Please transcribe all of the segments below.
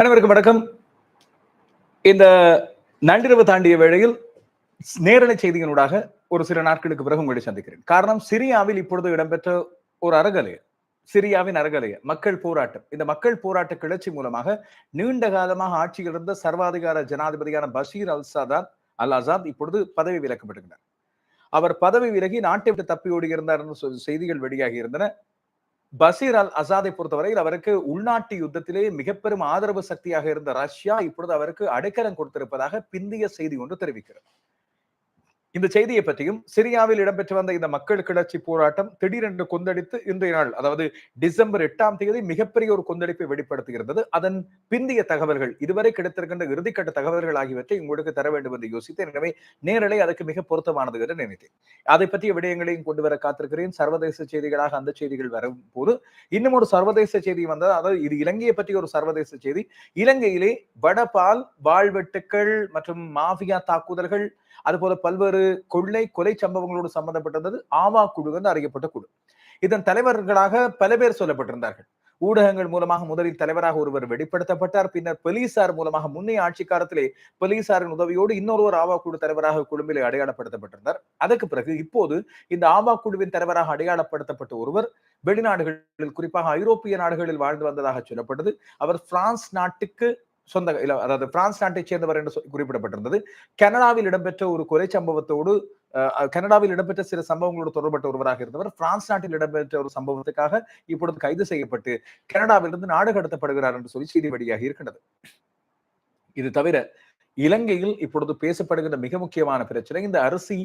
அனைவருக்கும் வணக்கம். இந்த நள்ளிரவு தாண்டிய வேளையில் நேரலை செய்திகளூடாக ஒரு சில நாட்களுக்கு பிறகு உங்களை சந்திக்கிறேன். காரணம் சிரியாவில் இப்பொழுது இடம்பெற்ற ஒரு அறகலைய சிரியாவின் அறகலைய மக்கள் போராட்டம். இந்த மக்கள் போராட்ட கிளர்ச்சி மூலமாக நீண்ட காலமாக ஆட்சியில் இருந்த சர்வாதிகார ஜனாதிபதியான பஷீர் அல் சதாத் அல் ஆசாத் இப்பொழுது பதவி விலக்கப்படுகிறார் அவர் பதவி விலகி நாட்டை விட்டு தப்பி ஓடி என்று செய்திகள் வெளியாகி இருந்தன. பசீர் அல் அசாதை பொறுத்தவரையில் அவருக்கு உள்நாட்டு யுத்தத்திலே மிக பெரும் ஆதரவு சக்தியாக இருந்த ரஷ்யா இப்பொழுது அவருக்கு அடைக்கலம் கொடுத்திருப்பதாக பிந்திய செய்தி ஒன்று தெரிவிக்கிறது. இந்த செய்தியை பற்றியும் சிரியாவில் இடம்பெற்று வந்த இந்த மக்கள் கிளர்ச்சி போராட்டம் திடீரென்று கொந்தளித்து இன்றைய நாள் அதாவது டிசம்பர் எட்டாம் தேதி மிகப்பெரிய ஒரு கொந்தளிப்பை வெளிப்படுத்துகிறது அதன் பிந்திய தகவல்கள் இதுவரை கிடைத்திருக்கின்ற இறுதிக்கட்ட தகவல்கள் ஆகியவற்றை உங்களுக்கு தர வேண்டும் என்று யோசித்தேன். எனவே நேரலை அதுக்கு மிக பொருத்தமானது என்று நினைத்தேன். அதை பற்றிய விடயங்களையும் கொண்டு வர காத்திருக்கிறேன். சர்வதேச செய்திகளாக அந்த செய்திகள் வரும் போது இன்னும் ஒரு சர்வதேச செய்தி வந்தது. அதாவது இது இலங்கையை பற்றி ஒரு சர்வதேச செய்தி. இலங்கையிலே வடபால் வாழ்வெட்டுக்கள் மற்றும் மாஃபியா தாக்குதல்கள் அதுபோல பல்வேறு கொள்ளை கொலை சம்பவங்களோடு சம்பந்தப்பட்டிருந்தது. ஆவா குழு என்று அறியப்பட்ட குழு. இதன் தலைவர்களாக பல பேர் சொல்லப்பட்டிருந்தார்கள். ஊடகங்கள் மூலமாக முதலில் தலைவராக ஒருவர் வெளிப்படுத்தப்பட்டார். பின்னர் போலீசார் மூலமாக முன்னைய ஆட்சி காலத்திலே போலீசாரின் உதவியோடு இன்னொருவர் ஆவா குழு தலைவராக குழும்பிலே அடையாளப்படுத்தப்பட்டிருந்தார். அதற்கு பிறகு இப்போது இந்த ஆவா குழுவின் தலைவராக அடையாளப்படுத்தப்பட்ட ஒருவர் வெளிநாடுகளில் குறிப்பாக ஐரோப்பிய நாடுகளில் வாழ்ந்து வந்ததாக சொல்லப்பட்டது. அவர் பிரான்ஸ் நாட்டுக்கு சொந்த அதாவது பிரான்ஸ் நாட்டைச் சேர்ந்தவர் என்று குறிப்பிடப்பட்டிருந்தது. கனடாவில் இடம்பெற்ற ஒரு கொலை சம்பவத்தோடு கனடாவில் இடம்பெற்ற சில சம்பவங்களோடு தொடர்பட்ட ஒருவராக இருந்தவர் பிரான்ஸ் நாட்டில் இடம்பெற்ற ஒரு சம்பவத்துக்காக இப்பொழுது கைது செய்யப்பட்டு கனடாவிலிருந்து நாடு கடத்தப்படுகிறார் என்று சொல்லி செய்தி வெளியாகி இருக்கின்றது. இது தவிர இலங்கையில் இப்பொழுது பேசப்படுகின்ற மிக முக்கியமான பிரச்சனை இந்த அரிசி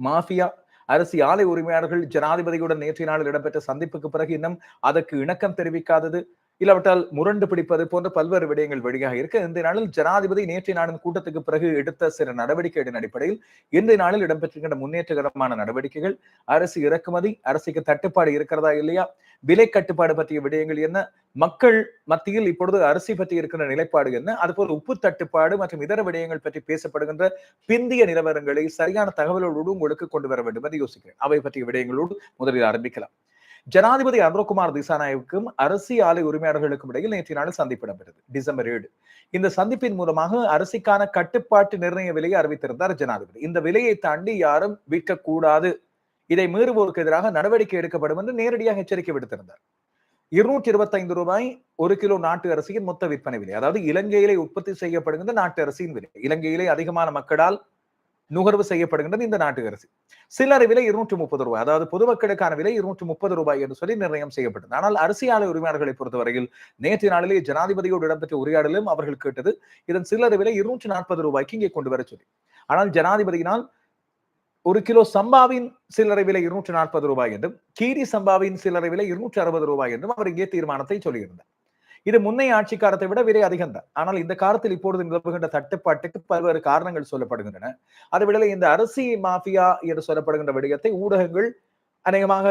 மாஃபியா அரிசி ஆலை உரிமையாளர்கள் ஜனாதிபதியுடன் நேற்றைய நாளில் இடம்பெற்ற சந்திப்புக்கு பிறகு இன்னும் அதற்கு இணக்கம் தெரிவிக்காதது இல்லாவிட்டால் முரண்டு பிடிப்பது போன்ற பல்வேறு விடயங்கள் வெளியாக இருக்கு. இந்த நாளில் ஜனாதிபதி நேற்றைய நாளின் கூட்டத்துக்கு பிறகு எடுத்த சில நடவடிக்கைகளின் அடிப்படையில் இந்த நாளில் இடம்பெற்றிருக்கின்ற முன்னேற்றகரமான நடவடிக்கைகள் அரசு இறக்குமதி அரசுக்கு தட்டுப்பாடு இருக்கிறதா இல்லையா விலை கட்டுப்பாடு பற்றிய விடயங்கள் என்ன மக்கள் மத்தியில் இப்பொழுது அரிசி பற்றி இருக்கிற நிலைப்பாடு என்ன அதுபோல் உப்பு தட்டுப்பாடு மற்றும் இதர விடயங்கள் பற்றி பேசப்படுகின்ற பிந்திய நிலவரங்களை சரியான தகவலோடு உங்களுக்கு கொண்டு வர வேண்டும் என்று யோசிக்கிறேன். அவை பற்றிய விடயங்களோடு முதலில் ஆரம்பிக்கலாம். ஜனாதிபதி அனுரகுமார் திசாநாயக்கும் அரிசி ஆலை உரிமையாளர்களுக்கும் இடையில் நேற்றைய நாள் சந்திப்பு இடம்பெற்றது. டிசம்பர் ஏழு. இந்த சந்திப்பின் மூலமாக அரிசிக்கான கட்டுப்பாட்டு நிர்ணய விலையை அறிவித்திருந்தார் ஜனாதிபதி. இந்த விலையை தாண்டி யாரும் விற்கக்கூடாது. இதை மீறுவோருக்கு எதிராக நடவடிக்கை எடுக்கப்படும் என்று நேரடியாக எச்சரிக்கை விடுத்திருந்தார். இருநூற்றி இருபத்தைந்து ரூபாய் ஒரு கிலோ நாட்டு அரிசியின் மொத்த விற்பனை விலை அதாவது இலங்கையிலே உற்பத்தி செய்யப்படுகின்ற நாட்டு அரிசியின் விலை. இலங்கையிலே அதிகமான மக்களால் நுகர்வு செய்யப்படுகின்றது இந்த நாட்டு அரிசி சில்லறை விலை இருநூற்று முப்பது ரூபாய் அதாவது பொதுமக்களுக்கான விலை இருநூற்று முப்பது ரூபாய் என்று சொல்லி நிர்ணயம் செய்யப்பட்டது. ஆனால் அரிசி ஆலை உரிமையாளர்களை பொறுத்தவரையில் நேற்று நாளிலே ஜனாதிபதியோடு இடம்பெற்ற உரையாடலும் அவர்கள் கேட்டது இதன் சில்லறை விலை இருநூற்றி நாற்பது ரூபாய்க்கு இங்கே கொண்டு வர சொல்லி. ஆனால் ஜனாதிபதியினால் ஒரு கிலோ சம்பாவின் சில்லறை விலை இருநூற்றி நாற்பது ரூபாய் என்றும் கீரி சம்பாவின் சில்லறை விலை இருநூற்றி அறுபது ரூபாய் என்றும் அவர் இங்கே தீர்மானத்தை சொல்லியிருந்தார். இது முன்னைய ஆட்சி காலத்தை விட விலை அதிகம்தான். ஆனால் இந்த காலத்தில் இப்பொழுது நிலவுகின்ற தட்டுப்பாட்டுக்கு பல்வேறு காரணங்கள் சொல்லப்படுகின்றன. அதை விட இந்த அரிசி மாஃபியா என்று சொல்லப்படுகின்ற விடயத்தை ஊடகங்கள் அநேகமாக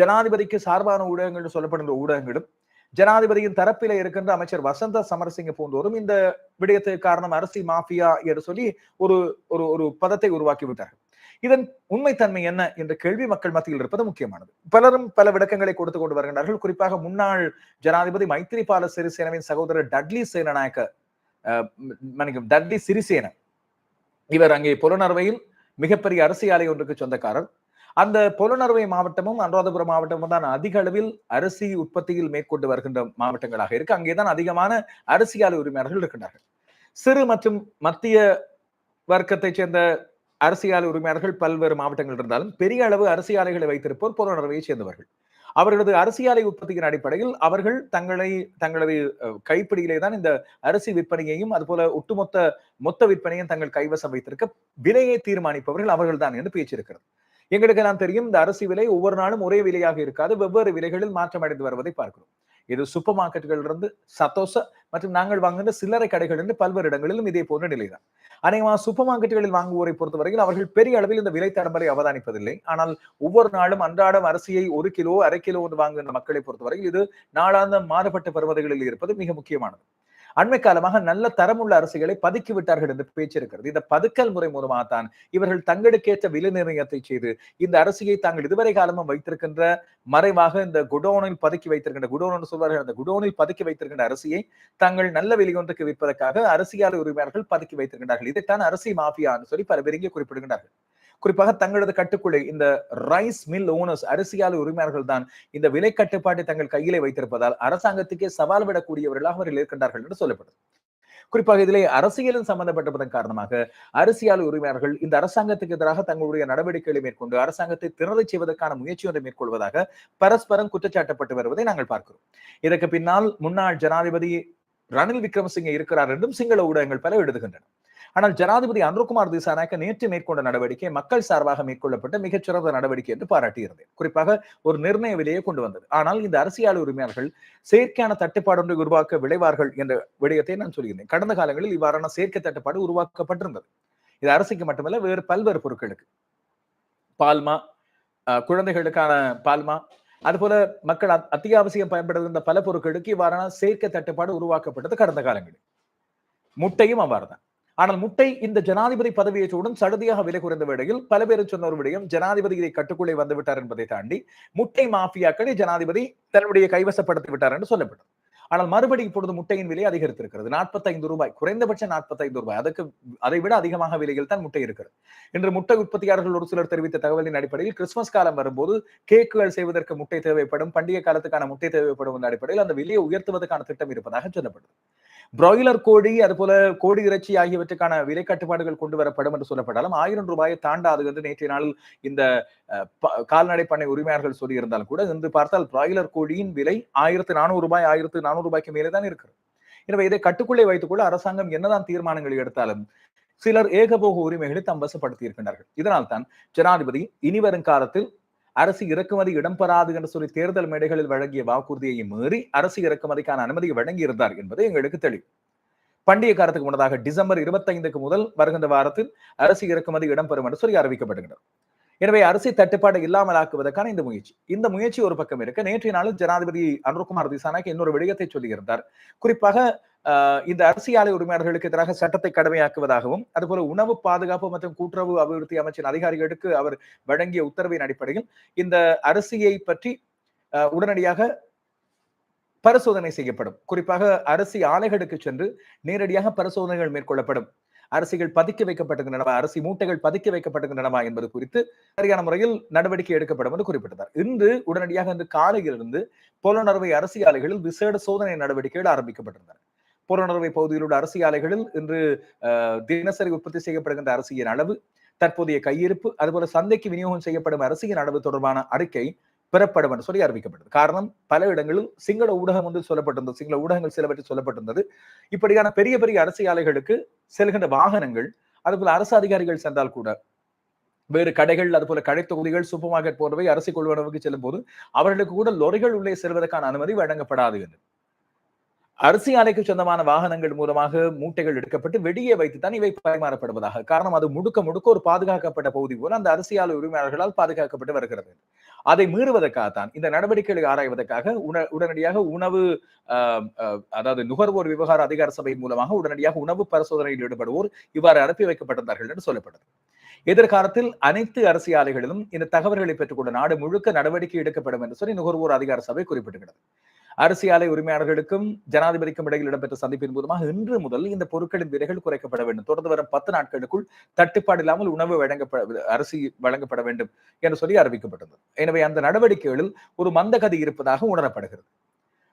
ஜனாதிபதிக்கு சார்பான ஊடகங்கள் என்று சொல்லப்படுகின்ற ஊடகங்களும் ஜனாதிபதியின் தரப்பில இருக்கின்ற அமைச்சர் வசந்த சமரசிங்க போன்றோரும் இந்த விடயத்துக்கு காரணம் அரிசி மாஃபியா என்று சொல்லி ஒரு ஒரு ஒரு பதத்தை உருவாக்கி விட்டார்கள் இதன் உண்மைத்தன்மை என்ன என்ற கேள்வி மக்கள் மத்தியில் இருப்பது முக்கியமானது. பலரும் பல விளக்கங்களை கொடுத்து கொண்டு வருகின்றார்கள். குறிப்பாக முன்னாள் ஜனாதிபதி மைத்திரிபால சிறிசேனவின் சகோதரர் டட்லி சேனநாயக்க மன்னிக்கும் டட்லி சிறிசேன. இவர் அங்கே புலனறுவையில் மிகப்பெரிய அரசியாலை ஒன்றுக்கு சொந்தக்காரர். அந்த புலனறுவை மாவட்டமும் அனுராதபுரம் மாவட்டமும் தான் அதிக அளவில் அரிசி உற்பத்தியில் மேற்கொண்டு வருகின்ற மாவட்டங்களாக இருக்கு. அங்கேதான் அதிகமான அரசியாலை உரிமையாளர்கள் இருக்கின்றார்கள். சிறு மற்றும் மத்திய வர்க்கத்தைச் சேர்ந்த அரசியல் உரிமையாளர்கள் பல்வேறு மாவட்டங்கள் இருந்தாலும் பெரிய அளவு அரசியலைகளை வைத்திருப்போர் புலனறுவையை சேர்ந்தவர்கள். அவர்களது அரசியலை உற்பத்தியின் அடிப்படையில் அவர்கள் தங்களை தங்களது கைப்பிடியிலே தான் இந்த அரிசி விற்பனையையும் அதுபோல ஒட்டுமொத்த மொத்த விற்பனையும் தங்கள் கைவசம் வைத்திருக்க விலையை தீர்மானிப்பவர்கள் அவர்கள் தான் என்று பேச்சிருக்கிறது. எங்களுக்கு எல்லாம் தெரியும் இந்த அரிசி விலை ஒவ்வொரு நாளும் ஒரே விலையாக இருக்காது. வெவ்வேறு விலைகளில் மாற்றம் அடைந்து வருவதை பார்க்கிறோம். இது சூப்பர் மார்க்கெட்டுகள் இருந்து சத்தோச மற்றும் நாங்கள் வாங்குகின்ற சில்லறை கடைகள் பல்வேறு இடங்களிலும் இதே போன்ற நிலைதான். அநேகமாக சூப்பர் மார்க்கெட்டுகளில் வாங்குவோரை பொறுத்தவரையில் அவர்கள் பெரிய அளவில் இந்த விலை தடம்பரை அவதானிப்பதில்லை. ஆனால் ஒவ்வொரு நாளும் அன்றாடம் அரிசியை ஒரு கிலோ அரை கிலோ என்று வாங்குகின்ற மக்களை பொறுத்தவரையில் இது நாளாந்த மாறுபட்ட பருவதைகளில் இருப்பது மிக முக்கியமானது. அண்மை காலமாக நல்ல தரமுள்ள அரசிகளை பதுக்கி விட்டார்கள் என்று பேச்சு இருக்கிறது. இந்த பதுக்கல் முறை மூலமாக தான் இவர்கள் தங்களுக்கேற்ற விலை நிர்ணயத்தை செய்து இந்த அரசியை தாங்கள் இதுவரை காலமும் வைத்திருக்கின்ற மறைவாக இந்த குடோனில் பதுக்கி வைத்திருக்கின்ற குடோன் சொல்வார்கள். அந்த குடோனில் பதுக்கி வைத்திருக்கின்ற அரசியை தாங்கள் நல்ல வெளியொன்றுக்கு விற்பதற்காக அரசியல் உரிமையாளர்கள் பதுக்கி வைத்திருக்கின்றார்கள். இதைத்தான் அரசி மாஃபியான்னு சொல்லி பல பேர் குறிப்பிடுகின்றார்கள். குறிப்பாக தங்களது கட்டுக்குள்ளே இந்த ரைஸ் மில் ஓனர்ஸ் அரசியல் உரிமையாளர்கள் தான் இந்த விலை கட்டுப்பாட்டை தங்கள் கையிலே வைத்திருப்பதால் அரசாங்கத்துக்கே சவால் விடக்கூடியவர்களாக அவர்கள் இருக்கின்றார்கள் என்று சொல்லப்படுது. குறிப்பாக இதிலே அரசியலும் சம்பந்தப்பட்டதன் காரணமாக அரசியல் உரிமையாளர்கள் இந்த அரசாங்கத்துக்கு எதிராக தங்களுடைய நடவடிக்கைகளை மேற்கொண்டு அரசாங்கத்தை திறறச் செய்வதற்கான முயற்சி ஒன்றை மேற்கொள்வதாக பரஸ்பரம் குற்றச்சாட்டப்பட்டு வருவதை நாங்கள் பார்க்கிறோம். இதற்கு பின்னால் முன்னாள் ஜனாதிபதி ரணில் விக்ரமசிங்கே இருக்கிறார் என்றும் சிங்கள ஊடகங்கள் பல எழுதுகின்றன. ஆனால் ஜனாதிபதி அனுர்குமார் திசாநாயக்க நேற்று மேற்கொண்ட நடவடிக்கை மக்கள் சார்பாக மேற்கொள்ளப்பட்ட மிகச்சிறந்த நடவடிக்கை என்று பாராட்டியிருந்தேன் குறிப்பாக ஒரு நிர்ணய விலையை கொண்டு வந்தது. ஆனால் இந்த அரசியல் உரிமையாளர்கள் செயற்கையான தட்டுப்பாடு ஒன்றை உருவாக்க விளைவார்கள் என்ற விடயத்தை நான் சொல்கிறேன். கடந்த காலங்களில் இவ்வாறான செயற்கை தட்டுப்பாடு உருவாக்கப்பட்டிருந்தது. இது அரசுக்கு மட்டுமல்ல வேறு பல்வேறு பொருட்களுக்கு. பால்மா குழந்தைகளுக்கான பால்மா அதுபோல மக்கள் அத்தியாவசியம் பயன்படுகின்ற பல பொருட்களுக்கு இவ்வாறான செயற்கை தட்டுப்பாடு உருவாக்கப்பட்டது கடந்த காலங்களில். முட்டையும் அவ்வாறுதான். ஆனால் முட்டை இந்த ஜனாதிபதி பதவியேற்றவுடன் சடுதியாக விலை குறைந்த வேளையில் பல பேரும் சொன்ன ஒரு விடயம் ஜனாதிபதி இதை கட்டுக்குள்ளே வந்துவிட்டார் என்பதை தாண்டி முட்டை மாஃபியாக்களை ஜனாதிபதி தன்னுடைய கைவசப்படுத்தி விட்டார் என்று சொல்லப்பட்டது. ஆனால் மறுபடி இப்பொழுது முட்டையின் விலை அதிகரித்திருக்கிறது. நாற்பத்தைந்து ரூபாய் குறைந்தபட்ச நாற்பத்தைந்து ரூபாய். அதுக்கு அதை விட அதிகமாக விலையில் தான் முட்டை இருக்கிறது. இன்று முட்டை உற்பத்தியாளர்கள் ஒரு சிலர் தெரிவித்த தகவலின் அடிப்படையில் கிறிஸ்துமஸ் காலம் வரும்போது கேக்குகள் செய்வதற்கு முட்டை தேவைப்படும் பண்டிகை காலத்துக்கான முட்டை தேவைப்படும் என்ற அடிப்படையில் அந்த விலையை உயர்த்துவதற்கான திட்டம் இருப்பதாக சொல்லப்பட்டது. பிராய்லர் கோழி அதுபோல கோடி இறைச்சி ஆகியவற்றுக்கான விலை கட்டுப்பாடுகள் கொண்டு வரப்படும் என்று சொல்லப்பட்டாலும் ஆயிரம் ரூபாயை தாண்டாது என்று நேற்றைய நாளில் இந்த கால்நடை பண்ணை உரிமையாளர்கள் சொல்லியிருந்தாலும் கூட இன்று பார்த்தால் பிராய்லர் கோழியின் விலை ஆயிரத்து நானூறு ரூபாய் ஆயிரத்து நானூறு ரூபாய்க்கு மேலே தான் இருக்கிறது. எனவே இதை கட்டுக்குள்ளே வைத்துக் கொள்ள அரசாங்கம் என்னதான் தீர்மானங்கள் எடுத்தாலும் சிலர் ஏகபோக உரிமைகளை தம் வசப்படுத்தி இருக்கின்றார்கள் இதனால் தான் ஜனாதிபதி இனி வரும் காலத்தில் அரசு இறக்குமதி இடம்பெறாது என்று சொல்லி தேர்தல் மேடைகளில் வழங்கிய வாக்குறுதியை மீறி அரசு இறக்குமதிக்கான அனுமதியை வழங்கியிருந்தார் என்பது எங்களுக்கு தெளிவு. பண்டிகை காலத்துக்கு முன்னதாக டிசம்பர் இருபத்தைந்துக்கு முதல் வருகின்ற வாரத்தில் அரசு இறக்குமதி இடம்பெறும் என்று சொல்லி அறிவிக்கப்படுகிறது. எனவே அரிசி தட்டுப்பாடு இல்லாமல் ஆக்குவதற்கான இந்த முயற்சி. இந்த முயற்சி ஒரு பக்கம் இருக்க. நேற்றைய நாளில் ஜனாதிபதி அனுர்குமார் திசானாக்கு இன்னொரு விடயத்தை சொல்லியிருந்தார். குறிப்பாக இந்த அரிசி ஆலை உரிமையாளர்களுக்கு எதிராக சட்டத்தை கடமையாக்குவதாகவும் அதுபோல உணவு பாதுகாப்பு மற்றும் கூட்டுறவு அபிவிருத்தி அமைச்சின் அதிகாரிகளுக்கு அவர் வழங்கிய உத்தரவின் அடிப்படையில் இந்த அரிசியை பற்றி உடனடியாக பரிசோதனை செய்யப்படும். குறிப்பாக அரிசி ஆலைகளுக்கு சென்று நேரடியாக பரிசோதனைகள் மேற்கொள்ளப்படும். அரசிகள் பதுக்கி வைக்கப்பட்டிருக்கின்றனவா அரிசி மூட்டைகள் பதுக்கி வைக்கப்பட்டிருக்கின்றனவா என்பது குறித்து சரியான முறையில் நடவடிக்கை எடுக்கப்படும் என்று குறிப்பிட்டார். இன்று உடனடியாக இந்த காலையிலிருந்து புலனறுவை அரசு ஆலைகளில் விசேட சோதனை நடவடிக்கைகள் ஆரம்பிக்கப்பட்டிருந்தன. புலனறுவை பகுதியில் உள்ள அரசு ஆலைகளில் இன்று தினசரி உற்பத்தி செய்யப்படுகின்ற அரசியின் அளவு தற்போதைய கையிருப்பு அதுபோல சந்தைக்கு விநியோகம் செய்யப்படும் அரசியின் அளவு தொடர்பான அறிக்கை பெறப்படும் என்று சொல்லி அறிவிக்கப்பட்டது. காரணம் பல இடங்களில் சிங்கள ஊடகம் வந்து சொல்லப்பட்டிருந்தது. சிங்கள ஊடகங்கள் சிலவற்றை சொல்லப்பட்டிருந்தது. இப்படியான பெரிய பெரிய அரசியலைகளுக்கு செல்கின்ற வாகனங்கள் அதுபோல அரசு அதிகாரிகள் சென்றால் கூட வேறு கடைகள் அதுபோல கடை தொகுதிகள் சூப்பர் மார்க்கெட் போன்றவை அரசு கொள்வனவுக்கு செல்லும் போது அவர்களுக்கு கூட லொரிகள் உள்ளே செல்வதற்கான அனுமதி வழங்கப்படாது என்று. அரிசி ஆலைக்கு சொந்தமான வாகனங்கள் மூலமாக மூட்டைகள் எடுக்கப்பட்டு வெளியே வைத்துத்தான் இவை பரிமாறப்படுவதாக. காரணம் அது முடுக்க முடுக்க ஒரு பாதுகாக்கப்பட்ட பகுதி போல அந்த அரிசி ஆலை உரிமையாளர்களால் பாதுகாக்கப்பட்டு வருகிறது. அதை மீறுவதற்காகத்தான் இந்த நடவடிக்கைகளை ஆராய்வதற்காக உடனடியாக உணவு அதாவது நுகர்வோர் விவகார அதிகார சபை மூலமாக உடனடியாக உணவு பரிசோதனையில் ஈடுபடுவோர் இவ்வாறு அனுப்பி வைக்கப்பட்டிருந்தார்கள் என்று சொல்லப்பட்டது. எதிர்காலத்தில் அனைத்து அரசியலைகளிலும் இந்த தகவல்களை பெற்றுக்கொண்ட நாடு முழுக்க நடவடிக்கை எடுக்கப்படும் என்று சொல்லி நுகர்வோர் அதிகார சபை குறிப்பிட்டுகிறது. அரசியலை உரிமையாளர்களுக்கும் ஜனாதிபதிக்கும் இடையில் இடம்பெற்ற சந்திப்பின் மூலமாக இன்று முதல் இந்த பொருட்களின் விலைகள் குறைக்கப்பட வேண்டும். தொடர்ந்து வரும் பத்து நாட்களுக்குள் தட்டுப்பாடு இல்லாமல் உணவு வழங்கப்பட அரிசி வழங்கப்பட வேண்டும் என்று சொல்லி அறிவிக்கப்பட்டது. எனவே அந்த நடவடிக்கைகளில் ஒரு மந்தகதி இருப்பதாக உணரப்படுகிறது.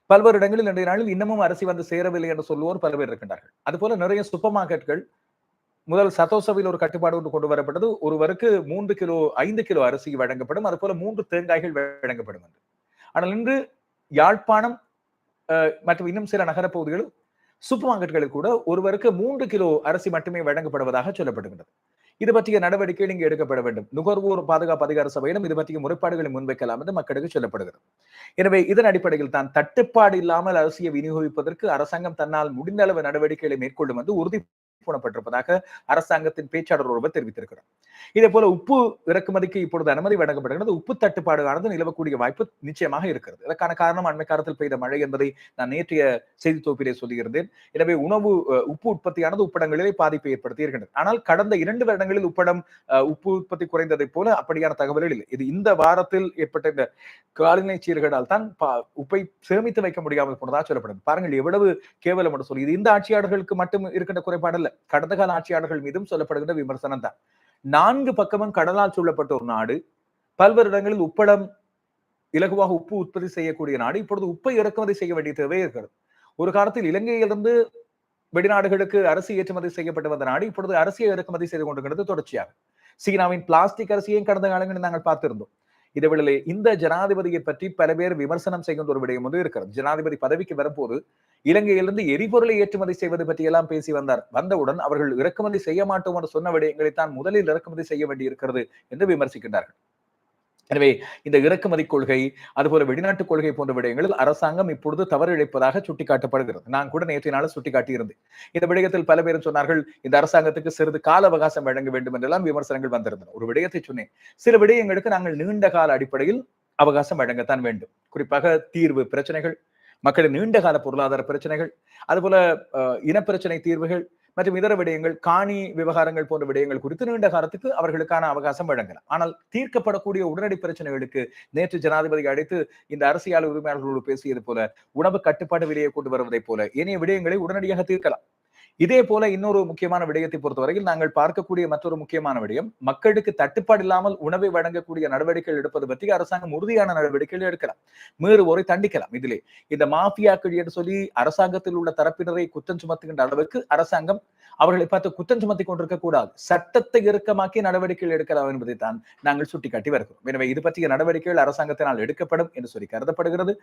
பல்வேறு இடங்களில் இன்றைய நாளில் இன்னமும் அரிசி வந்து சேரவில்லை என்று சொல்லுவோர் பல பேர் இருக்கின்றார்கள். அதுபோல நிறைய சூப்பர் மார்க்கெட்கள் முதல் சதோசவில் ஒரு கட்டுப்பாடு ஒன்று கொண்டு வரப்பட்டது. ஒருவருக்கு மூன்று கிலோ ஐந்து கிலோ அரிசி வழங்கப்படும். அது போல மூன்று தேங்காய்கள் வழங்கப்படும் என்று. ஆனால் இன்று யாழ்ப்பாணம் மற்றும் இன்னும் சில நகர பகுதிகளில் சூப்பர் மார்க்கெட்டுகளில் கூட ஒருவருக்கு மூன்று கிலோ அரிசி மட்டுமே வழங்கப்படுவதாக சொல்லப்படுகின்றது. இது பற்றிய நடவடிக்கை இங்கு எடுக்கப்பட வேண்டும். நுகர்வோர் பாதுகாப்பு அதிகார சபையிலும் இது பற்றிய முறைப்பாடுகளை முன்வைக்கலாம் என்று மக்களுக்கு சொல்லப்படுகிறது. எனவே இதன் அடிப்படையில் தான் தட்டுப்பாடு இல்லாமல் அரிசியை விநியோகிப்பதற்கு அரசாங்கம் தன்னால் முடிந்த அளவு நடவடிக்கைகளை மேற்கொள்ளும் என்று உறுதி போனப்பட்டிருப்பதாக அரசாங்கத்தின் பேச்சாளர் ஒருவர் தெரிவித்திருக்கிறார். இதே போல உப்பு இறக்குமதிக்கு இப்பொழுது அனுமதி வழங்கப்படுகிறது. உப்பு தட்டுப்பாடு நிலவக்கூடிய வாய்ப்பு நிச்சயமாக இருக்கிறது. இதற்கான காரணம் அண்மை காலத்தில் பெய்த மழை என்பதை நான் நேற்றைய செய்தி தொகுப்பிலே சொல்லியிருந்தேன். எனவே உணவு உப்பு உற்பத்தியானது உப்படங்களிலே பாதிப்பை ஏற்படுத்தி இருக்கின்றது ஆனால் கடந்த இரண்டு வருடங்களில் உப்படம் உப்பு உற்பத்தி குறைந்ததை போல அப்படியான தகவல்கள் இல்லை. இது இந்த வாரத்தில் ஏற்பட்ட இந்த காலநிலை சீர்கேடால் தான் உப்பை சேமித்து வைக்க முடியாமல் போனதாக சொல்லப்படுது. பாருங்கள் எவ்வளவு கேவலம் என்று சொல்லி இது இந்த ஆட்சியாளர்களுக்கு மட்டும் இருக்கின்ற குறைபாடு கடந்த கால ஆட்சியாளர்கள் மீதும் சொல்லப்படுகின்ற விமர்சனம் தான். நான்கு பக்கமும் கடலால் சூழப்பட்ட ஒரு நாடு பல்வேறு இடங்களில் உப்படம் இலகுவாக உப்பு உற்பத்தி செய்யக்கூடிய நாடு இப்பொழுது உப்பை இறக்குமதி செய்ய வேண்டிய தேவை இருக்கிறது. ஒரு காலத்தில் இலங்கையிலிருந்து வெளிநாடுகளுக்கு அரிசி ஏற்றுமதி செய்யப்பட்டு வந்த நாடு இப்பொழுது அரிசியை இறக்குமதி செய்து கொண்டிருக்கிறது தொடர்ச்சியாக. சீனாவின் பிளாஸ்டிக் அரிசியையும் கடந்த காலங்களில் நாங்கள் பார்த்திருந்தோம். இதேவேளை இந்த ஜனாதிபதியை பற்றி பல பேர் விமர்சனம் செய்கின்ற ஒரு விடயம் வந்து இருக்கிறது. ஜனாதிபதி பதவிக்கு வரும்போது இலங்கையிலிருந்து எரிபொருளை ஏற்றுமதி செய்வது பற்றி எல்லாம் பேசி வந்தார். வந்தவுடன் அவர்கள் இறக்குமதி செய்ய மாட்டோம் என்று சொன்ன விடயங்களைத்தான் முதலில் இறக்குமதி செய்ய வேண்டி இருக்கிறது என்று விமர்சிக்கின்றார்கள். எனவே இந்த இறக்குமதி கொள்கை அதுபோல வெளிநாட்டு கொள்கை போன்ற விடயங்களில் அரசாங்கம் இப்பொழுது தவறு இழைப்பதாக சுட்டிக்காட்டப்படுகிறது. நான் கூட நேற்றைய நாள் சுட்டிக்காட்டியிருந்தேன். இந்த விடயத்தில் பல பேரும் சொன்னார்கள் இந்த அரசாங்கத்துக்கு சிறிது கால அவகாசம் வழங்க வேண்டும் என்றெல்லாம் விமர்சனங்கள் வந்திருந்தன. ஒரு விடயத்தை சொன்னேன். சில விடயங்களுக்கு நாங்கள் நீண்ட கால அடிப்படையில் அவகாசம் வழங்கத்தான் வேண்டும். குறிப்பாக தீர்வு பிரச்சனைகள் மக்களின் நீண்ட கால பொருளாதார பிரச்சனைகள் அதுபோல இனப்பிரச்சனை தீர்வுகள் மற்றும் இதர விடயங்கள் காணி விவகாரங்கள் போன்ற விடயங்கள் குறித்து நீண்ட காலத்துக்கு அவர்களுக்கான அவகாசம் வழங்கலாம். ஆனால் தீர்க்கப்படக்கூடிய உடனடி பிரச்சனைகளுக்கு நேற்று ஜனாதிபதி அழைத்து இந்த அரசியல் உரிமையாளர்களோடு பேசியது போல உணவு கட்டுப்பாடு விலையை கொண்டு வருவதைப் போல ஏனைய விடயங்களை உடனடியாக தீர்க்கலாம். இதே போல இன்னொரு முக்கியமான விடயத்தை பொறுத்தவரையில் நாங்கள் பார்க்கக்கூடிய மற்றொரு முக்கியமான விடயம் மக்களுக்கு தட்டுப்பாடு இல்லாமல் உணவை வழங்கக்கூடிய நடவடிக்கைகள் எடுப்பது பற்றி அரசாங்கம் உறுதியான நடவடிக்கைகள் எடுக்கலாம். மீறுவோரை தண்டிக்கலாம். இதிலே இந்த மாஃபியாக்கள் என்று சொல்லி அரசாங்கத்தில் உள்ள தரப்பினரை குற்றம் சுமத்துகின்ற அளவுக்கு அரசாங்கம் அவர்களை பார்த்து குற்றம் சுமத்தி கொண்டிருக்க கூடாது. சட்டத்தை இறுக்கமாக்கி நடவடிக்கைகள் எடுக்கலாம் என்பதை தான் நாங்கள் சுட்டிக்காட்டி வருகிறோம். எனவே இது பற்றிய நடவடிக்கைகள் அரசாங்கத்தினால் எடுக்கப்படும் என்று சொல்லி கருதப்படுகிறது.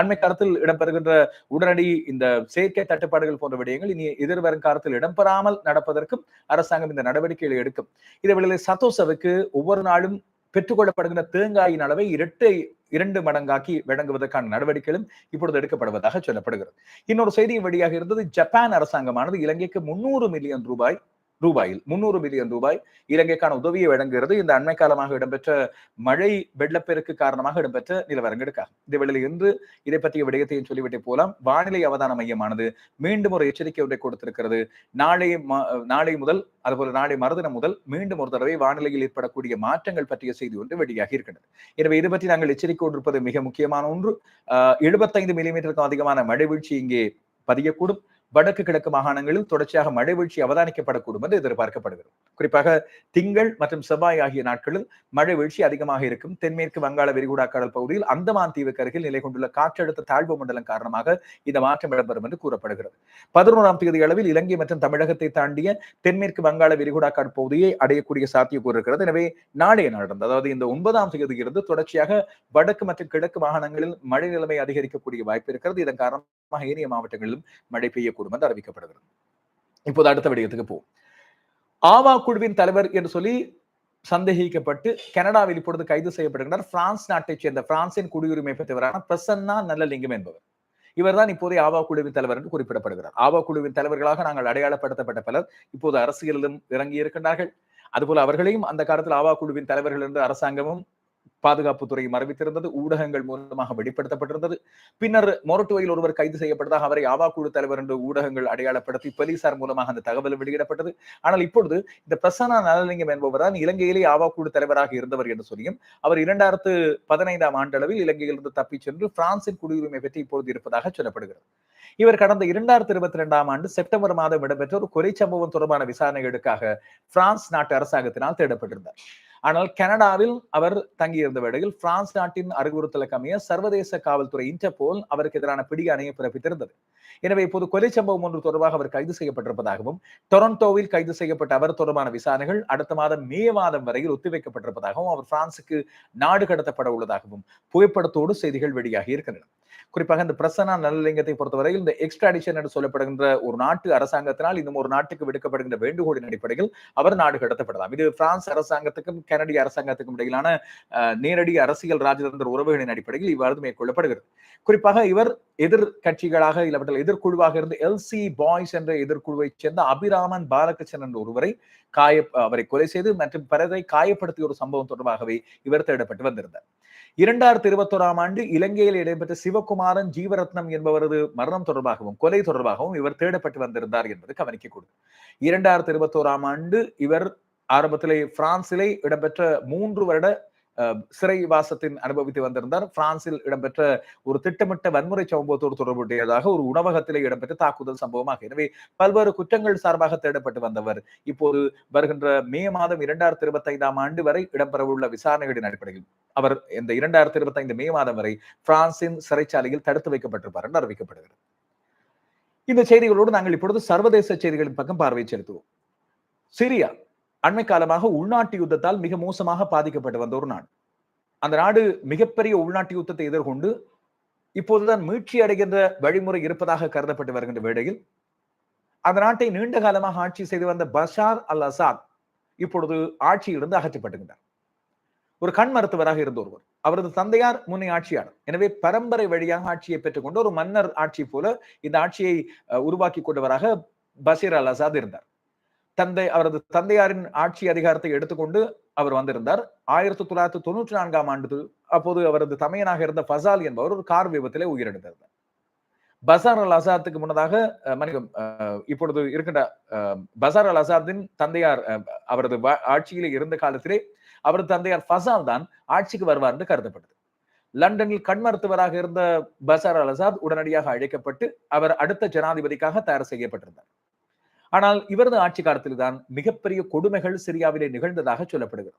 அண்மை காலத்தில் இடம்பெறுகின்ற உடனடி இந்த செயற்கை தட்டுப்பாடுகள் போன்ற விடயங்கள் இனி எதிர்வரும் காலத்தில் இடம்பெறாமல் நடப்பதற்கும் அரசாங்கம் இந்த நடவடிக்கைகளை எடுக்கும். இதே சத்தோசவுக்கு ஒவ்வொரு நாளும் பெற்றுக்கொள்ளப்படுகின்ற தேங்காயின் அளவை இரட்டை இரண்டு மடங்காக்கி வழங்குவதற்கான நடவடிக்கைகளும் இப்பொழுது எடுக்கப்படுவதாக சொல்லப்படுகிறது. இன்னொரு செய்தியின் வழியாக இருந்தது ஜப்பான் அரசாங்கமானது இலங்கைக்கு முன்னூறு மில்லியன் ரூபாய் ரூபாயில் முன்னூறு மில்லியன் ரூபாய் இலங்கைக்கான உதவியை வழங்குகிறது. இந்த அண்மை காலமாக இடம்பெற்ற மழை வெள்ளப்பெருக்கு காரணமாக இடம்பெற்ற நிலவரங்களுக்காக. இந்த வேளையில் இன்று இதை பற்றிய விடயத்தையும் சொல்லிவிட்டே போலாம் வானிலை அவதான மையமானது மீண்டும் ஒரு எச்சரிக்கை ஒன்றை கொடுத்திருக்கிறது. நாளை நாளை முதல் அதுபோல நாளை மறுதினம் முதல் மீண்டும் ஒரு தடவை வானிலையில் ஏற்படக்கூடிய மாற்றங்கள் பற்றிய செய்தி ஒன்று வெளியாகி இருக்கின்றது. எனவே இதை பற்றி நாங்கள் எச்சரிக்கை கொண்டிருப்பது மிக முக்கியமான ஒன்று. எழுபத்தைந்து மில்லிமீட்டருக்கும் அதிகமான மழை வீழ்ச்சி இங்கே பதியக்கூடும். வடக்கு கிழக்கு மாகாணங்களில் தொடர்ச்சியாக மழை வீழ்ச்சி அவதானிக்கப்படக்கூடும் என்று எதிர்பார்க்கப்படுகிறது. குறிப்பாக திங்கள் மற்றும் செவ்வாய் ஆகிய நாட்களில் மழை வீழ்ச்சி அதிகமாக இருக்கும். தென்மேற்கு வங்காள விரிகுடா கடல் பகுதியில் அந்தமான் தீவுக்கு அருகில் நிலை கொண்டுள்ள காற்றழுத்த தாழ்வு மண்டலம் காரணமாக இந்த மாற்றம் இடம்பெறும் என்று கூறப்படுகிறது. பதினோராம் தேதி அளவில் இலங்கை மற்றும் தமிழகத்தை தாண்டிய தென்மேற்கு வங்காள விரிகுடா கடற்பகுதியை அடையக்கூடிய சாத்தியக்கூறு இருக்கிறது. எனவே நாளைய நடந்தது அதாவது இந்த ஒன்பதாம் தேதியிலிருந்து தொடர்ச்சியாக வடக்கு மற்றும் கிழக்கு மாகாணங்களில் மழை நிலைமை அதிகரிக்கக்கூடிய வாய்ப்பு இருக்கிறது. இதன் காரணமாக ஏனைய மாவட்டங்களிலும் மழை பெய்யக்கூடும். கூடும் என்று அறிவிக்கப்படுகிறது. இப்போது அடுத்த விடயத்துக்கு போவோம். ஆவா குழுவின் தலைவர் என்று சொல்லி சந்தேகிக்கப்பட்டு கனடாவில் இப்பொழுது கைது செய்யப்படுகின்றார். பிரான்ஸ் நாட்டைச் சேர்ந்த பிரான்சின் குடியுரிமை பெற்றவரான பிரசன்னா நல்லலிங்கம் என்பவர். இவர்தான் இப்போதைய ஆவா குழுவின் தலைவர் என்று குறிப்பிடப்படுகிறார். ஆவா குழுவின் தலைவர்களாக நாங்கள் அடையாளப்படுத்தப்பட்ட பலர் இப்போது அரசியலிலும் இறங்கி இருக்கின்றார்கள் அதுபோல அவர்களையும் அந்த காலத்தில் ஆவா குழுவின் தலைவர்கள் என்று அரசாங்கமும் பாதுகாப்புத்துறை மறைவித்திருந்தது ஊடகங்கள் மூலமாக வெளிப்படுத்தப்பட்டிருந்தது. பின்னர் மொரட்டுவையில் ஒருவர் கைது செய்யப்பட்டதாக அவரை ஆவா குழு தலைவர் என்று ஊடகங்கள் அடையாளப்படுத்தி போலீசார் மூலமாக அந்த தகவல் வெளியிடப்பட்டது. ஆனால் இப்பொழுது இந்த பிரசன்னா நலலிங்கம் என்பவர் தான் இலங்கையிலே ஆவா குழு தலைவராக இருந்தவர் என்று சொல்லியும் அவர் இரண்டாயிரத்து பதினைந்தாம் ஆண்டளவில் இலங்கையிலிருந்து தப்பிச் சென்று பிரான்சின் குடியுரிமை பற்றி இப்பொழுது இருப்பதாக சொல்லப்படுகிறது. இவர் கடந்த இரண்டாயிரத்தி இருபத்தி ரெண்டாம் ஆண்டு செப்டம்பர் மாதம் இடம்பெற்ற ஒரு கொலை சம்பவம் தொடர்பான விசாரணைகளுக்காக பிரான்ஸ் நாட்டு அரசாங்கத்தினால் தேடப்பட்டிருந்தார். ஆனால் கனடாவில் அவர் தங்கியிருந்த வேளையில் பிரான்ஸ் நாட்டின் அறிவுறுத்தலுக்கு அமைய சர்வதேச காவல்துறை இன்டர்போல் அவருக்கு எதிரான பிடி அணையை பிறப்பித்திருந்தது. எனவே இப்போது கொலை சம்பவம் ஒன்று தொடர்பாக அவர் கைது செய்யப்பட்டிருப்பதாகவும் டொரண்டோவில் கைது செய்யப்பட்ட அவர் தொடர்பான விசாரணைகள் அடுத்த மாதம் மே மாதம் வரையில் ஒத்திவைக்கப்பட்டிருப்பதாகவும் அவர் பிரான்சுக்கு நாடு கடத்தப்பட உள்ளதாகவும் புகைப்படத்தோடு செய்திகள் வெளியாகி இருக்கின்றன. குறிப்பாக இந்த பிரசன்னா நல்லலிங்கத்தை பொறுத்தவரையில் இந்த எக்ஸ்ட்ராடிஷன் என்று சொல்லப்படுகின்ற ஒரு நாட்டு அரசாங்கத்தினால் இன்னும் ஒரு நாட்டுக்கு விடுக்கப்படுகின்ற வேண்டுகோளின் அடிப்படையில் அவர் நாடு கடத்தப்படலாம். இது பிரான்ஸ் அரசாங்கத்துக்கும் கனடிய அரசாங்கத்துக்கும் இடையிலான நேரடி அரசியல் ராஜதந்திர உறவுகளின் அடிப்படையில் இவ்வாறு மேற்கொள்ளப்படுகிறது. குறிப்பாக இவர் எதிர் கட்சிகளாக இல்லாவிட்டால் எதிர்குழுவாக இருந்து எல்சி பாய்ஸ் என்ற எதிர்குழுவை சேர்ந்த அபிராமன் பாலகிருஷ்ணன் என்ற ஒருவரை காய அவரை கொலை செய்து மற்றும் பிறரை காயப்படுத்திய ஒரு சம்பவம் தொடர்பாகவே இவர் தேடப்பட்டு வந்திருந்தார். இரண்டாயிரத்தி இருபத்தோராம் ஆண்டு இலங்கையில் இடம்பெற்ற சிவ சிவகுமாரன் ஜீவரத்னம் என்பவரது மரணம் தொடர்பாகவும் கொலை தொடர்பாகவும் இவர் தேடப்பட்டு வந்திருந்தார் என்பது கவனிக்கக்கூடும். இரண்டாயிரத்தி இருபத்தோராம் ஆண்டு இவர் ஆரம்பத்திலே பிரான்சிலே இடம்பெற்ற மூன்று வருட சிறைவாசத்தின் அனுபவித்து வந்திருந்தார். பிரான்சில் இடம்பெற்ற ஒரு திட்டமிட்ட வன்முறை சம்பவத்தோடு தொடர்புடையதாக ஒரு உணவகத்திலே இடம்பெற்ற தாக்குதல் சம்பவமாக. எனவே பல்வேறு குற்றங்கள் சார்பாக தேடப்பட்டு வந்தவர். இப்போது வருகின்ற மே மாதம் இரண்டாயிரத்தி இருபத்தி ஐந்தாம் ஆண்டு வரை இடம்பெறவுள்ள விசாரணைகளின் அடிப்படையில் அவர் இந்த இரண்டாயிரத்தி இருபத்தி ஐந்து மே மாதம் வரை பிரான்சின் சிறைச்சாலையில் தடுத்து வைக்கப்பட்டிருப்பார் என்று அறிவிக்கப்படுகிறது. இந்த செய்திகளோடு நாங்கள் இப்பொழுது சர்வதேச செய்திகளின் பக்கம் பார்வை செலுத்துவோம். சிரியா. அண்மை காலமாக உள்நாட்டு யுத்தத்தால் மிக மோசமாக பாதிக்கப்பட்டு வந்த ஒரு நாடு. அந்த நாடு மிகப்பெரிய உள்நாட்டு யுத்தத்தை எதிர்கொண்டு இப்போதுதான் மீட்சி அடைகின்ற வழிமுறை இருப்பதாக கருதப்பட்டு வருகின்ற வேளையில் அந்த நாட்டை நீண்ட காலமாக ஆட்சி செய்து வந்த பஷார் அல் அசாத் இப்பொழுது ஆட்சியிலிருந்து அகற்றப்பட்டுகின்றார். ஒரு கண் மருத்துவராக இருந்த ஒருவர் அவரது தந்தையார் முன்னே ஆட்சியாளர். எனவே பரம்பரை வழியாக ஆட்சியை பெற்றுக்கொண்டு ஒரு மன்னர் ஆட்சி போல இந்த ஆட்சியை உருவாக்கி கொண்டவராக பஷீர் அல் அசாத் இருந்தார். தந்தை அவரது தந்தையாரின் ஆட்சி அதிகாரத்தை எடுத்துக்கொண்டு அவர் வந்திருந்தார். ஆயிரத்தி தொள்ளாயிரத்தி தொண்ணூற்றி நான்காம் ஆண்டு அப்போது அவரது தமையனாக இருந்த ஃபசால் என்பவர் ஒரு கார் விபத்திலே உயிரிழந்திருந்தார் பசார் அல் அசாத்துக்கு முன்னதாக இப்பொழுது இருக்கின்ற பசார் அல் அசாத்தின் தந்தையார் அவரது ஆட்சியில் இருந்த காலத்திலே அவரது தந்தையார் ஃபசால் தான் ஆட்சிக்கு வருவார் என்று கருதப்பட்டது. லண்டனில் கண் மருத்துவராக இருந்த பசார் அல் அசாத் உடனடியாக அழைக்கப்பட்டு அவர் அடுத்த ஜனாதிபதிக்காக தயார் செய்யப்பட்டிருந்தார். ஆனால் இவரது ஆட்சி காலத்தில் தான் மிகப்பெரிய கொடுமைகள் சிரியாவிலே நிகழ்ந்ததாக சொல்லப்படுகிறது.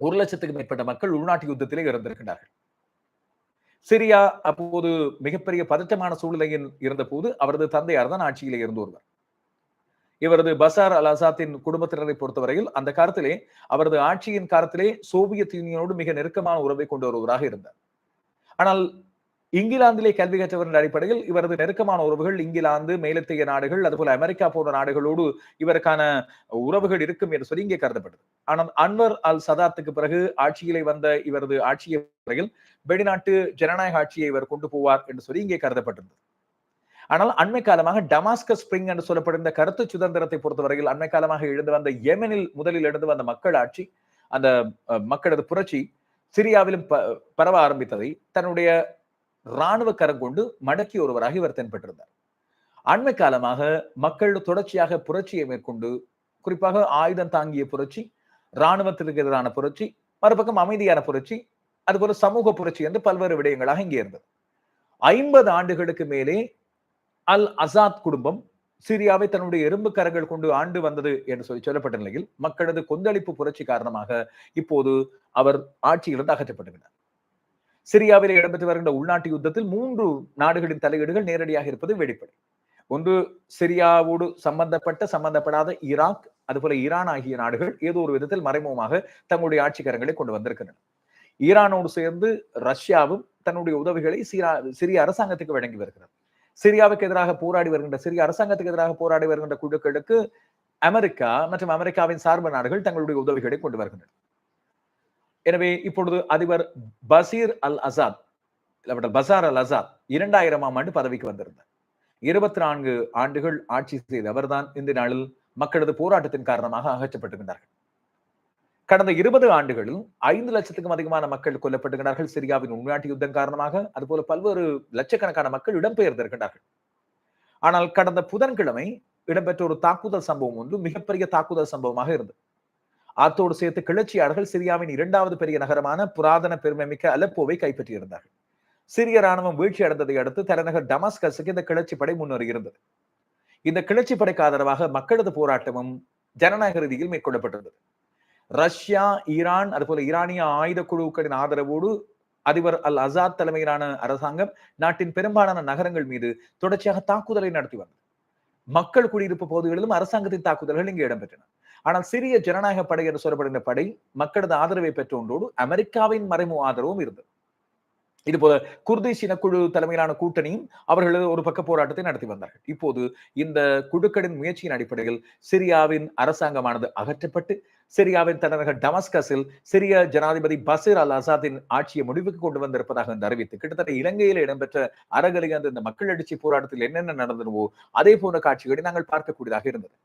ஒரு லட்சத்துக்கு மேற்பட்ட மக்கள் உள்நாட்டு யுத்தத்திலே இறந்திருக்கிறார்கள் சிரியா அப்போது மிகப்பெரிய பதற்றமான சூழ்நிலையில் இருந்த போது அவரது தந்தையார் தான் ஆட்சியிலே இருந்து ஒருவர். இவரது பசார் அல் அசாத்தின் குடும்பத்தினரை பொறுத்தவரையில் அந்த காலத்திலே அவரது ஆட்சியின் காலத்திலே சோவியத் யூனியனோடு மிக நெருக்கமான உறவை கொண்டு வருவராக இருந்தார். ஆனால் இங்கிலாந்திலே கல்வி கற்றவரின் அடிப்படையில் இவரது நெருக்கமான உறவுகள் இங்கிலாந்து மேலத்தைய நாடுகள் அதுபோல அமெரிக்கா போன்ற நாடுகளோடு இவருக்கான உறவுகள் இருக்கும் என்று சொல்லி இங்கே கருதப்பட்டது. ஆனால் அன்வர் அல் சதாத்துக்கு பிறகு ஆட்சியிலே வந்த இவரது ஆட்சியை வெளிநாட்டு ஜனநாயக ஆட்சியை இவர் கொண்டு போவார் என்று சொல்லி இங்கே கருதப்பட்டிருந்தது. ஆனால் அண்மை காலமாக டமாஸ்கஸ் ஸ்பிரிங் என்று சொல்லப்படுகிற கருத்து சுதந்திரத்தை பொறுத்தவரையில் அண்மை காலமாக எழுந்து வந்த யெமனில் முதலில் எழுந்து வந்த மக்கள் ஆட்சி அந்த மக்களது புரட்சி சிரியாவிலும் பரவ ஆரம்பித்ததை தன்னுடைய இராணுவ கரம் கொண்டு மடக்கி ஒருவராக இவர் தென்பட்டிருந்தார். அண்மை காலமாக மக்கள் தொடர்ச்சியாக புரட்சியை மேற்கொண்டு குறிப்பாக ஆயுதம் தாங்கிய புரட்சி இராணுவத்திற்கு எதிரான புரட்சி மறுபக்கம் அமைதியான புரட்சி அதுபோல சமூக புரட்சி என்று பல்வேறு விடயங்களாக இங்கே இருந்தது. ஐம்பது ஆண்டுகளுக்கு மேலே அல் அசாத் குடும்பம் சிரியாவை தன்னுடைய எறும்பு கரங்கள் கொண்டு ஆண்டு வந்தது என்று சொல்லி சொல்லப்பட்ட நிலையில் மக்களது கொந்தளிப்பு புரட்சி காரணமாக இப்போது அவர் ஆட்சியிலிருந்து அகற்றப்பட்டுவிட்டார் சிரியாவில் இடம்பெற்று வருகின்ற உள்நாட்டு யுத்தத்தில் மூன்று நாடுகளின் தலையீடுகள் நேரடியாக இருப்பது வெளிப்படை. ஒன்று சிரியாவோடு சம்பந்தப்பட்ட சம்பந்தப்படாத ஈராக் அதுபோல ஈரான் ஆகிய நாடுகள் ஏதோ ஒரு விதத்தில் மறைமுகமாக தங்களுடைய ஆட்சிக்கரங்களை கொண்டு வந்திருக்கின்றன. ஈரானோடு சேர்ந்து ரஷ்யாவும் தன்னுடைய உதவிகளை சீரா சிரிய அரசாங்கத்துக்கு வழங்கி வருகிறது. சிரியாவுக்கு எதிராக போராடி வருகின்ற சிரிய அரசாங்கத்துக்கு எதிராக போராடி வருகின்ற குழுக்களுக்கு அமெரிக்கா மற்றும் அமெரிக்காவின் சார்பு நாடுகள் தங்களுடைய உதவிகளை கொண்டு வருகின்றன. எனவே இப்பொழுது அதிபர் பசீர் அல் அசாத் பசார் அல் அசாத் இரண்டாயிரமாம் ஆண்டு பதவிக்கு வந்திருந்தார். இருபத்தி நான்கு ஆண்டுகள் ஆட்சி செய்த அவர்தான் இந்த நாளில் மக்களது போராட்டத்தின் காரணமாக அகற்றப்பட்டுகின்றார்கள் கடந்த இருபது ஆண்டுகளில் ஐந்து லட்சத்துக்கும் அதிகமான மக்கள் கொல்லப்பட்டுகிறார்கள் சிரியாவின் உள்நாட்டு யுத்தம் காரணமாக அதுபோல பல்வேறு லட்சக்கணக்கான மக்கள் இடம்பெயர்ந்திருக்கின்றார்கள். ஆனால் கடந்த புதன்கிழமை இடம்பெற்ற ஒரு தாக்குதல் சம்பவம் ஒன்று மிகப்பெரிய தாக்குதல் சம்பவமாக இருந்தது. அத்தோடு சேர்த்து கிளர்ச்சியாளர்கள் சிரியாவின் இரண்டாவது பெரிய நகரமான புராதன பெருமைமிக்க அலப்போவை கைப்பற்றியிருந்தார்கள் சிரிய ராணுவம் வீழ்ச்சி அடைந்ததை அடுத்து தலைநகர் டமாஸ்கஸுக்கு இந்த கிளர்ச்சி படை முன்னேறியிருந்தது. இந்த கிளர்ச்சி படைக்கு ஆதரவாக மக்களது போராட்டமும் ஜனநாயக ரீதியில் மேற்கொள்ளப்பட்டிருந்தது. ரஷ்யா ஈரான் அதுபோல ஈரானிய ஆயுத குழுக்களின் ஆதரவோடு அதிபர் அல் அசாத் தலைமையிலான அரசாங்கம் நாட்டின் பெரும்பாலான நகரங்கள் மீது தொடர்ச்சியாக தாக்குதலை நடத்தி வந்தது. மக்கள் குடியிருப்பு பகுதிகளிலும் அரசாங்கத்தின் தாக்குதல்கள் இங்கு இடம்பெற்றன. ஆனால் சிறிய ஜனநாயக படை என்று சொல்லப்படுகின்ற படை மக்களது ஆதரவை பெற்றொன்றோடு அமெரிக்காவின் மறைமுக ஆதரவும் இருந்தது. இதுபோல குர்திஷ் இனக்குழு தலைமையிலான கூட்டணியும் அவர்களது ஒரு பக்க போராட்டத்தை நடத்தி வந்தார்கள். இப்போது இந்த குழுக்களின் முயற்சியின் அடிப்படையில் சிரியாவின் அரசாங்கமானது அகற்றப்பட்டு சிரியாவின் தலைநகர் டமஸ்கஸில் சிரிய ஜனாதிபதி பசீர் அல் அசாத்தின் ஆட்சியை முடிவுக்கு கொண்டு வந்திருப்பதாக இந்த அறிவித்து கிட்டத்தட்ட இலங்கையில் இடம்பெற்ற அறகலை இந்த மக்கள் எழுச்சி போராட்டத்தில் என்னென்ன நடந்தனவோ அதே போன்ற காட்சிகளை நாங்கள் பார்க்கக்கூடியதாக இருந்தது.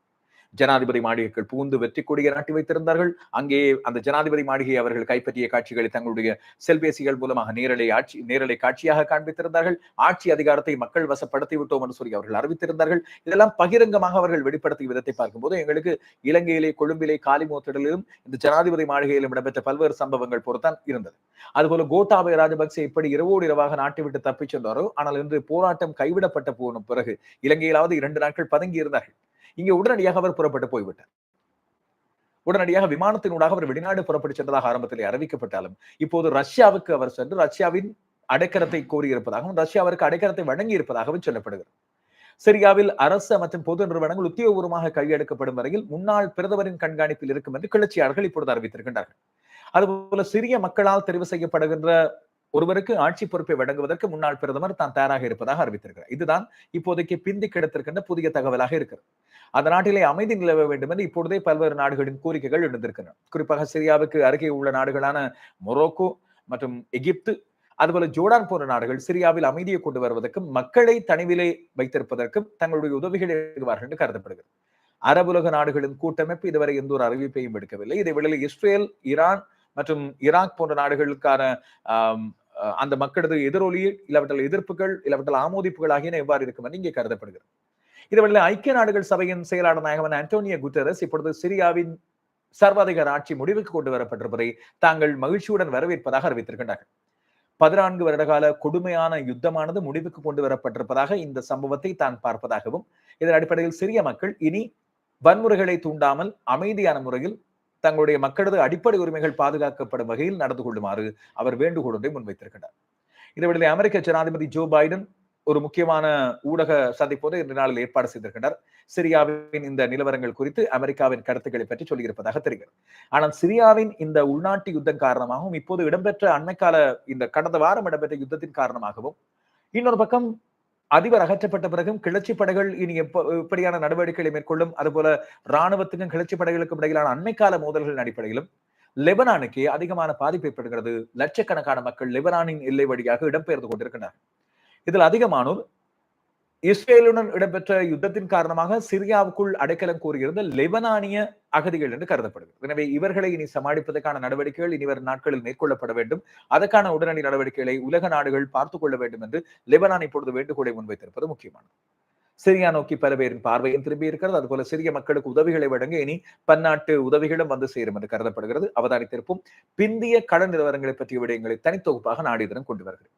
ஜனாதிபதி மாளிகைகள் பூந்து வெற்றி கொடியை நாட்டி வைத்திருந்தார்கள். அங்கே அந்த ஜனாதிபதி மாளிகையை அவர்கள் கைப்பற்றிய காட்சிகளை தங்களுடைய செல்பேசிகள் மூலமாக நேரலை ஆட்சி நேரலை காட்சியாக காண்பித்திருந்தார்கள். ஆட்சி அதிகாரத்தை மக்கள் வசப்படுத்தி விட்டோம் என்று சொல்லி அவர்கள் அறிவித்திருந்தார்கள். இதெல்லாம் பகிரங்கமாக அவர்கள் வெளிப்படுத்திய விதத்தை பார்க்கும்போது எங்களுக்கு இலங்கையிலே கொழும்பிலே காலிமோத்திடலிலும் இந்த ஜனாதிபதி மாளிகையிலும் இடம்பெற்ற பல்வேறு சம்பவங்கள் பொறுத்தான் இருந்தது. அதுபோல கோட்டாபய ராஜபக்சே எப்படி இரவோடு இரவாக நாட்டை விட்டு தப்பிச் சென்றாரோ ஆனால் இன்று போராட்டம் கைவிடப்பட்ட போன பிறகு இலங்கையிலாவது இரண்டு நாட்கள் பதுங்கி இருந்தார்கள் இங்கே உடனடியாக அவர் புறப்பட்டு போய்விட்டார். உடனடியாக விமானத்தினூடாக அவர் வெளிநாடு புறப்பட்டு சென்றதாக ஆரம்பத்திலே அறிவிக்கப்பட்டாலும் இப்போது ரஷ்யாவுக்கு அவர் சென்று ரஷ்யாவின் அடைக்கலத்தை கோரியிருப்பதாகவும் ரஷ்யாவிற்கு அவருக்கு அடைக்கலத்தை வழங்கி இருப்பதாகவும் சொல்லப்படுகிறது. சிரியாவில் அரசு மற்றும் பொது நிறுவனங்கள் உத்தியோகபூர்வமாக கையெடுக்கப்படும் வரையில் முன்னாள் பிரதமரின் கண்காணிப்பில் இருக்கும் என்று கிளர்ச்சியாளர்கள் இப்பொழுது அறிவித்திருக்கின்றார்கள். அதுபோல சிறிய மக்களால் தெரிவு செய்யப்படுகின்ற ஒருவருக்கு ஆட்சி பொறுப்பை வழங்குவதற்கு முன்னாள் பிரதமர் தான் தயாராக இருப்பதாக அறிவித்திருக்கிறார். இதுதான் இப்போதைக்கு பிந்தி கிடத்திருக்கின்ற புதிய தகவலாக இருக்கிறது. அந்த நாட்டிலே அமைதி நிலவ வேண்டும் என்று இப்பொழுதே பல்வேறு நாடுகளின் கோரிக்கைகள் எழுந்திருக்கின்றன. குறிப்பாக சிரியாவுக்கு அருகே உள்ள நாடுகளான மொரோக்கோ மற்றும் எகிப்து அதுபோல ஜோர்டான் போன்ற நாடுகள் சிரியாவில் அமைதியை கொண்டு வருவதற்கும் மக்களை தனிவிலே வைத்திருப்பதற்கும் தங்களுடைய உதவிகளை எழுதுவார்கள் என்று கருதப்படுகிறது. அரபுலக நாடுகளின் கூட்டமைப்பு இதுவரை எந்த ஒரு அறிவிப்பையும் எடுக்கவில்லை. இதை வெளியில் இஸ்ரேல் ஈரான் மற்றும் ஈராக் போன்ற நாடுகளுக்கான அந்த மக்களது எதிரொலி இல்லாவற்றல் எதிர்ப்புகள் இல்லாவற்றல் ஆமோதிப்புகள் ஆகியன எவ்வாறு இருக்கும் என்று இங்கே கருதப்படுகிறது. இதுவரையில் ஐக்கிய நாடுகள் சபையின் செயலாளர் நாயகமான அன்டோனியோ குட்டரஸ் இப்பொழுது சிரியாவின் சர்வாதிகார ஆட்சி முடிவுக்கு கொண்டு வரப்பட்டிருப்பதை தாங்கள் மகிழ்ச்சியுடன் வரவேற்பதாக அறிவித்திருக்கின்றார்கள். பதினான்கு வருடகால கொடுமையான யுத்தமானது முடிவுக்கு கொண்டு வரப்பட்டிருப்பதாக இந்த சம்பவத்தை தான் பார்ப்பதாகவும் இதன் அடிப்படையில் சிறிய மக்கள் இனி வன்முறைகளை தூண்டாமல் அமைதியான முறையில் தங்களுடைய மக்களது அடிப்படை உரிமைகள் பாதுகாக்கப்படும் வகையில் நடந்து கொள்ளுமாறு அவர் வேண்டுகோள் ஒன்றை முன்வைத்திருக்கிறார் இதனிடையே அமெரிக்க ஜனாதிபதி ஜோ பைடன் ஒரு முக்கியமான ஊடக சந்திப்போது இன்று நாளில் ஏற்பாடு செய்திருக்கின்றனர் சிரியாவின் இந்த நிலவரங்கள் குறித்து அமெரிக்காவின் கருத்துக்களை பற்றி சொல்லியிருப்பதாக தெரிகிறது. ஆனால் சிரியாவின் இந்த உள்நாட்டு யுத்தம் காரணமாகவும் இப்போது இடம்பெற்ற அண்மைக்கால இந்த கடந்த வாரம் இடம்பெற்ற யுத்தத்தின் காரணமாகவும் இன்னொரு பக்கம் அதிபர் அகற்றப்பட்ட பிறகும் கிளர்ச்சி படைகள் இனி எப்ப எப்படியான நடவடிக்கைகளை மேற்கொள்ளும். அதுபோல ராணுவத்துக்கும் கிளர்ச்சி படைகளுக்கும் இடையிலான அண்மைக்கால மோதல்களின் அடிப்படையிலும் லெபனானுக்கு அதிகமான பாதிப்பு ஏற்படுகிறது. லட்சக்கணக்கான மக்கள் லெபனானின் எல்லை வழியாக இடம்பெயர்ந்து கொண்டிருக்கிறார் இதில் அதிகமானோர் இஸ்ரேலுடன் இடம்பெற்ற யுத்தத்தின் காரணமாக சிரியாவுக்குள் அடைக்கலம் கூறியிருந்த லெபனானிய அகதிகள் என்று கருதப்படுகிறது. எனவே இவர்களை இனி சமாளிப்பதற்கான நடவடிக்கைகள் இனி வரும் நாட்களில் மேற்கொள்ளப்பட வேண்டும். அதற்கான உடனடி நடவடிக்கைகளை உலக நாடுகள் பார்த்துக் கொள்ள வேண்டும் என்று லெபனான் இப்பொழுது வேண்டுகோளை முன்வைத்திருப்பது முக்கியமானது. சிரியா நோக்கி பல பேரின் பார்வையும் திரும்பி இருக்கிறது. அதுபோல சிறிய மக்களுக்கு உதவிகளை வழங்க இனி பன்னாட்டு உதவிகளும் வந்து சேரும் என்று கருதப்படுகிறது. அவதானித்திருப்போம். பிந்திய கடன் நிலவரங்களை பற்றிய விடயங்களை தனித்தொகுப்பாக நாடியதனம் கொண்டு வருகிறது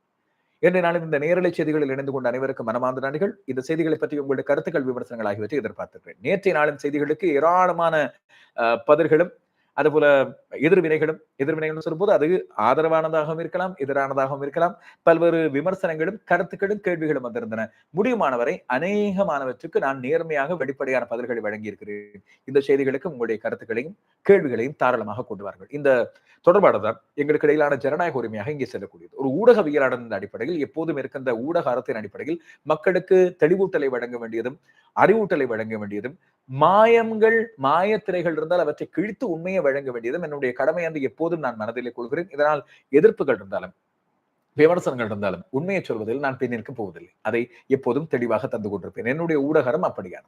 இன்றைய நாளில் இந்த நேரலை செய்திகளில் இணைந்து கொண்ட அனைவருக்கும் மனமார்ந்த நன்றிகள். இந்த செய்திகளை பற்றி உங்களுடைய கருத்துக்கள் விமர்சனங்கள் ஆகியவற்றை எதிர்பார்த்திருக்கிறேன். நேற்றைய நாளின் செய்திகளுக்கு ஏராளமான பதில்களும் அதுபோல எதிர்வினைகளும் எதிர்வினைகளும் சொல்லும்போது அது ஆதரவானதாகவும் இருக்கலாம் எதிரானதாகவும் இருக்கலாம். பல்வேறு விமர்சனங்களும் கருத்துக்களும் கேள்விகளும் வந்திருந்தன. முடியுமானவரை அநேகமானவற்றுக்கு நான் நேர்மையாக வெளிப்படையான பதில்களை வழங்கியிருக்கிறேன். இந்த செய்திகளுக்கு உங்களுடைய கருத்துக்களையும் கேள்விகளையும் தாராளமாக கொண்டு வார்கள் இந்த தொடர்பானதான் எங்களுக்கு இடையிலான ஜனநாயக உரிமையாக இங்கே செல்லக்கூடியது. ஒரு ஊடகவியலாளர் அடிப்படையில் எப்போதும் இருக்கின்ற ஊடக அரசின் அடிப்படையில் மக்களுக்கு தெளிவூட்டலை வழங்க வேண்டியதும் அறிவூட்டலை வழங்க வேண்டியதும் மாயங்கள் மாயத்திரைகள் இருந்தால் அவற்றை கிழித்து உண்மையை வழங்க வேண்டியதும் என்னுடைய கடமை என்று எப்போதும் நான் மனதிலே கொள்கிறேன். இதனால் எதிர்ப்புகள் இருந்தாலும் விமர்சனங்கள் இருந்தாலும் உண்மையை சொல்வதில் நான் பின்னிற்கு போவதில்லை. அதை எப்போதும் தெளிவாக தந்து கொண்டிருப்பேன். என்னுடைய ஊடகரம் அப்படியான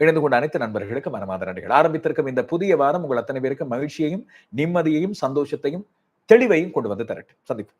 இணைந்து கொண்ட அனைத்து நண்பர்களுக்கு மனமாத நன்றிகள். ஆரம்பித்திருக்கும் இந்த புதிய வாரம் உங்கள் அத்தனை பேருக்கு மகிழ்ச்சியையும் நிம்மதியையும் சந்தோஷத்தையும் தெளிவையும் கொண்டு வந்து தரட்டும். சந்திப்போம்.